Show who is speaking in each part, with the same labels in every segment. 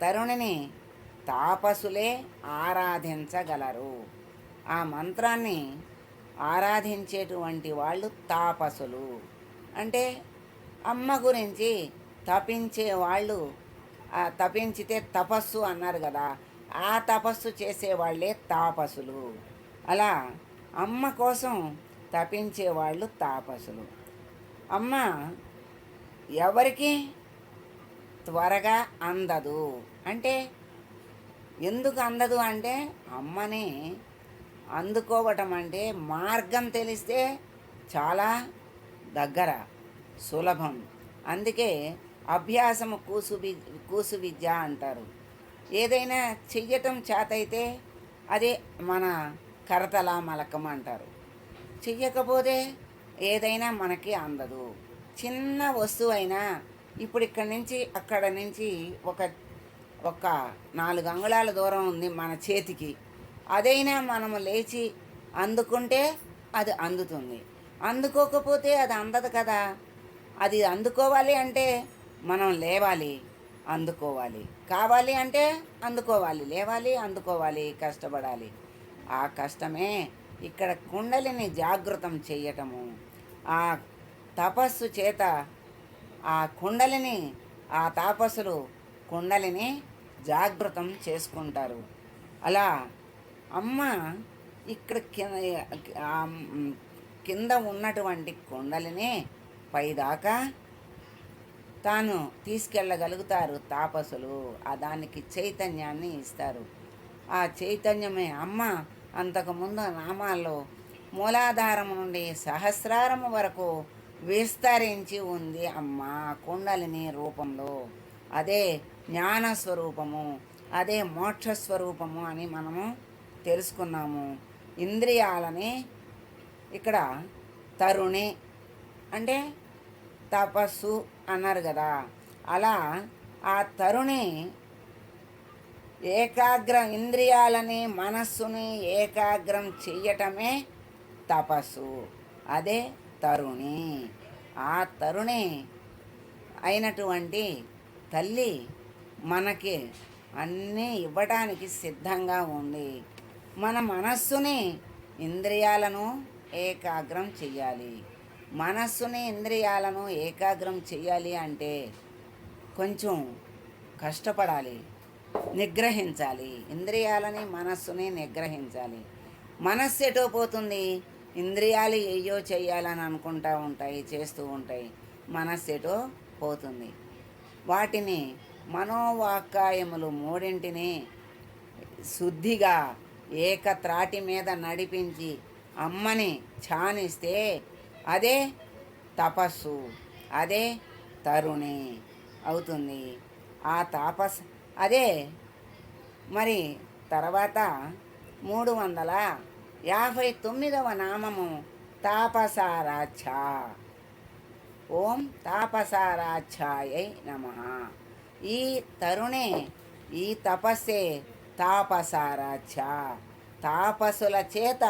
Speaker 1: తరుణిని తాపసులే ఆరాధించగలరు. ఆ మంత్రాన్ని ఆరాధించేటువంటి వాళ్ళు తాపసులు. అంటే అమ్మ గురించి తపించే వాళ్ళు తపించితే తపస్సు అన్నారు కదా ఆ తపస్సు చేసేవాళ్ళే తాపసులు. అలా అమ్మ కోసం తపించే వాళ్ళు తాపసులు. అమ్మ ఎవరికి త్వరగా అందదు. అంటే ఎందుకు అందదు అంటే అమ్మని అందుకోవటం అంటే మార్గం తెలిస్తే చాలా దగ్గర సులభం. అందుకే అభ్యాసము కూసు కూసు విద్య అంటారు. ఏదైనా చెయ్యటం చేతైతే అదే మన కరతల మలకం అంటారు. చెయ్యకపోతే ఏదైనా మనకి అందదు. చిన్న వస్తువు అయినా ఇప్పుడు ఇక్కడి నుంచి అక్కడ నుంచి ఒక ఒక నాలుగు అంగుళాల దూరం ఉంది మన చేతికి. అదైనా మనము లేచి అందుకుంటే అది అందుతుంది. అందుకోకపోతే అది అందదు కదా. అది అందుకోవాలి అంటే మనం లేవాలి అందుకోవాలి. కావాలి అంటే అందుకోవాలి లేవాలి అందుకోవాలి కష్టపడాలి. ఆ కష్టమే ఇక్కడ కుండలిని జాగృతం చేయటము. ఆ తపస్సు చేత ఆ కుండలిని ఆ తాపసులు కుండలిని జాగృతం చేసుకుంటారు. అలా అమ్మ ఇక్కడ కింద కింద ఉన్నటువంటి కుండలిని పైదాకా తాను తీసుకెళ్ళగలుగుతారు తాపసులు. ఆ దానికి చైతన్యాన్ని ఇస్తారు. ఆ చైతన్యమే అమ్మ అంతకుముందు నామాల్లో మూలాధారం నుండి సహస్రారము వరకు విస్తరించి ఉంది అమ్మ కుండలిని రూపంలో. అదే జ్ఞాన స్వరూపము అదే మోక్ష స్వరూపము అని మనము తెలుసుకున్నాము. ఇంద్రియాలని ఇక్కడ తరుణి అంటే తపస్సు అన్నారు కదా. అలా ఆ తరుణి ఏకాగ్ర ఇంద్రియాలని మనస్సుని ఏకాగ్రం చెయ్యటమే తపస్సు. అదే తరుణి ఆ తరుణి అయినటువంటి తల్లి మనకి అన్నీ ఇవ్వటానికి సిద్ధంగా ఉంది. మన మనస్సుని ఇంద్రియాలను ఏకాగ్రం చెయ్యాలి. మనస్సుని ఇంద్రియాలను ఏకాగ్రం చెయ్యాలి అంటే కొంచెం కష్టపడాలి నిగ్రహించాలి. ఇంద్రియాలని మనస్సుని నిగ్రహించాలి. మనస్సు ఎటో పోతుంది? ఇంద్రియాలు ఏయో చేయాలని అనుకుంటూ ఉంటాయి చేస్తూ ఉంటాయి. మనస్సు ఎటో పోతుంది. వాటిని మనోవాక్కాయములు మూడింటిని శుద్ధిగా ఏకత్రాటి మీద నడిపించి అమ్మని ఛానిస్తే అదే తపస్సు అదే తరుణి అవుతుంది. ఆ తాపస్ అదే మరి తర్వాత మూడు వందల యాభై తొమ్మిదవ నామము తాపసారాఛ ఓం తాపసారాఛాయై నమ. ఈ తరుణే ఈ తపస్సే తాపసారాఛ తాపసుల చేత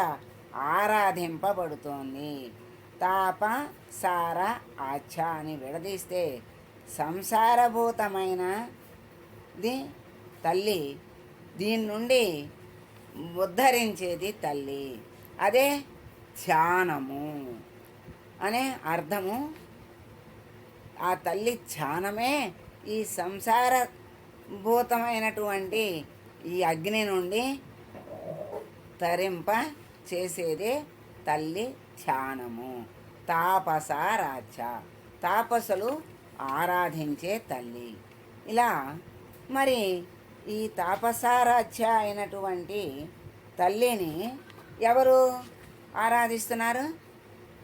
Speaker 1: ఆరాధింపబడుతోంది. తాప సార ఆఛ అని విడదీస్తే సంసారభూతమైనది తల్లి దీని నుండి ఉద్ధరించేది తల్లి. అదే ధ్యానము అనే అర్థము. ఆ తల్లి ధ్యానమే ఈ సంసార భూతమైనటువంటి ఈ అగ్ని నుండి తరింప చేసేదే తల్లి ధ్యానము. తాపసారాచ తాపసులు ఆరాధించే తల్లి. ఇలా మరి ఈ తాపసారాధ్య అయినటువంటి తల్లిని ఎవరు ఆరాధిస్తున్నారు?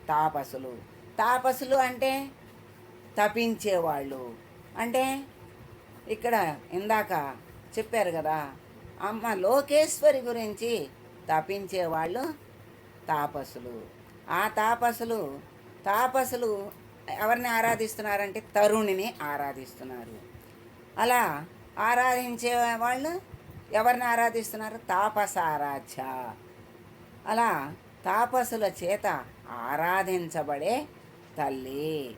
Speaker 1: తాపసులు. తాపసులు అంటే తపించేవాళ్ళు. అంటే ఇక్కడ ఇందాక చెప్పారు కదా అమ్మ లోకేశ్వరి గురించి తపించేవాళ్ళు తాపసులు. ఆ తాపసులు తాపసులు ఎవరిని ఆరాధిస్తున్నారంటే తరుణిని ఆరాధిస్తున్నారు. అలా ఆరాధించే వాళ్ళు ఎవరిని ఆరాధిస్తున్నారు? తాపస ఆరాధ్య అలా తాపసుల చేత ఆరాధించబడే తల్లి.